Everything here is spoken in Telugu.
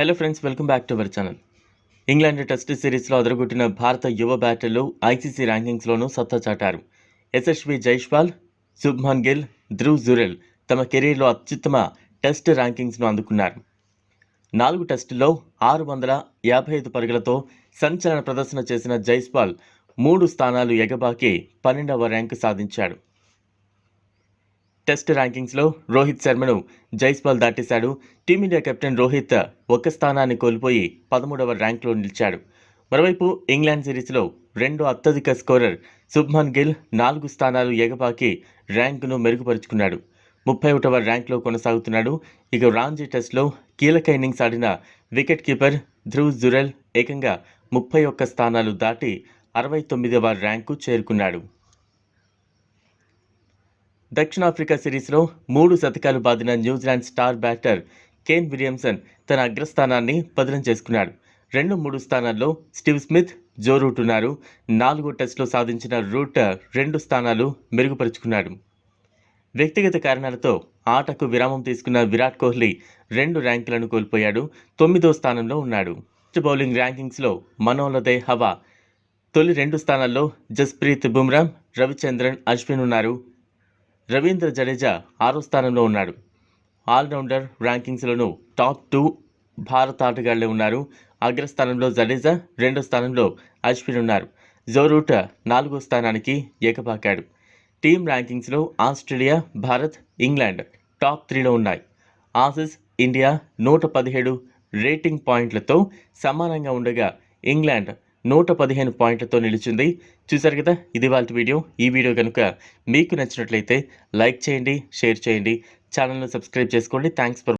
Hello friends welcome back to our channel England test సిరీస్లో అదరగొట్టిన భారత యువ బ్యాటర్లు ఐసీసీ ర్యాంకింగ్స్లోనూ సత్తా చాటారు యశస్వి జైష్పాల్ శుభ్మన్ గిల్ ధ్రువ్ జురెల్ తమ కెరీర్లో అత్యుత్తమ టెస్ట్ ర్యాంకింగ్స్ను అందుకున్నారు నాలుగు టెస్టుల్లో ఆరు వందల యాభై ఐదు పరుగులతో సంచలన ప్రదర్శన చేసిన జైస్పాల్ మూడు స్థానాలు ఎగబాకి పన్నెండవ ర్యాంకు సాధించాడు టెస్ట్ ర్యాంకింగ్స్లో రోహిత్ శర్మను జైస్పాల్ దాటేశాడు. టీమిండియా కెప్టెన్ రోహిత్ ఒక స్థానాన్ని కోల్పోయి పదమూడవ ర్యాంక్లో నిలిచాడు. మరోవైపు ఇంగ్లాండ్ సిరీస్లో రెండో అత్యధిక స్కోరర్ శుభ్మన్ గిల్ నాలుగు స్థానాలు ఎగబాకి ర్యాంకును మెరుగుపరుచుకున్నాడు. ముప్పై ఒకటవ ర్యాంక్లో కొనసాగుతున్నాడు. ఇక రాంజీ టెస్ట్లో కీలక ఇన్నింగ్స్ ఆడిన వికెట్ కీపర్ ధ్రువ్ జురెల్ ఏకంగా ముప్పై ఒక్క స్థానాలు దాటి అరవై తొమ్మిదవ ర్యాంకు చేరుకున్నాడు. దక్షిణాఫ్రికా సిరీస్లో మూడు శతకాలు బాదిన New Zealand star batter Kane Williamson తన అగ్రస్థానాన్ని పదిలం చేసుకున్నాడు. రెండు మూడు స్థానాల్లో స్టీవ్ స్మిత్ జో రూట్ ఉన్నారు. నాలుగో టెస్ట్లో సాధించిన రూట్ రెండు స్థానాలు మెరుగుపరుచుకున్నాడు. వ్యక్తిగత కారణాలతో ఆటకు విరామం తీసుకున్న విరాట్ కోహ్లీ రెండు ర్యాంకులను కోల్పోయాడు. తొమ్మిదో స్థానంలో ఉన్నాడు. టెస్ట్ బౌలింగ్ ర్యాంకింగ్స్లో మనోలదే హవా తొలి రెండు స్థానాల్లో జస్ప్రీత్ బుమ్రా రవిచంద్రన్ అశ్విన్ ఉన్నారు. రవీంద్ర జడేజా ఆరో స్థానంలో ఉన్నాడు. ఆల్రౌండర్ ర్యాంకింగ్స్లోనూ టాప్ టూ భారత ఆటగాళ్ళే ఉన్నారు. అగ్రస్థానంలో జడేజా రెండో స్థానంలో అశ్విన్ ఉన్నారు. జోరూట నాలుగో స్థానానికి ఏకపాకాడు. టీమ్ ర్యాంకింగ్స్లో ఆస్ట్రేలియా భారత్ ఇంగ్లాండ్ టాప్ త్రీలో ఉన్నాయి. ఆసీస్ ఇండియా నూట పదిహేడు రేటింగ్ పాయింట్లతో సమానంగా ఉండగా ఇంగ్లాండ్ నూట పదిహేను పాయింట్లతో నిలిచింది. చూసారు కదా ఇది వాళ్ళ వీడియో. ఈ వీడియో కనుక మీకు నచ్చినట్లయితే లైక్ చేయండి షేర్ చేయండి. ఛానల్ను సబ్స్క్రైబ్ చేసుకోండి. Thanks for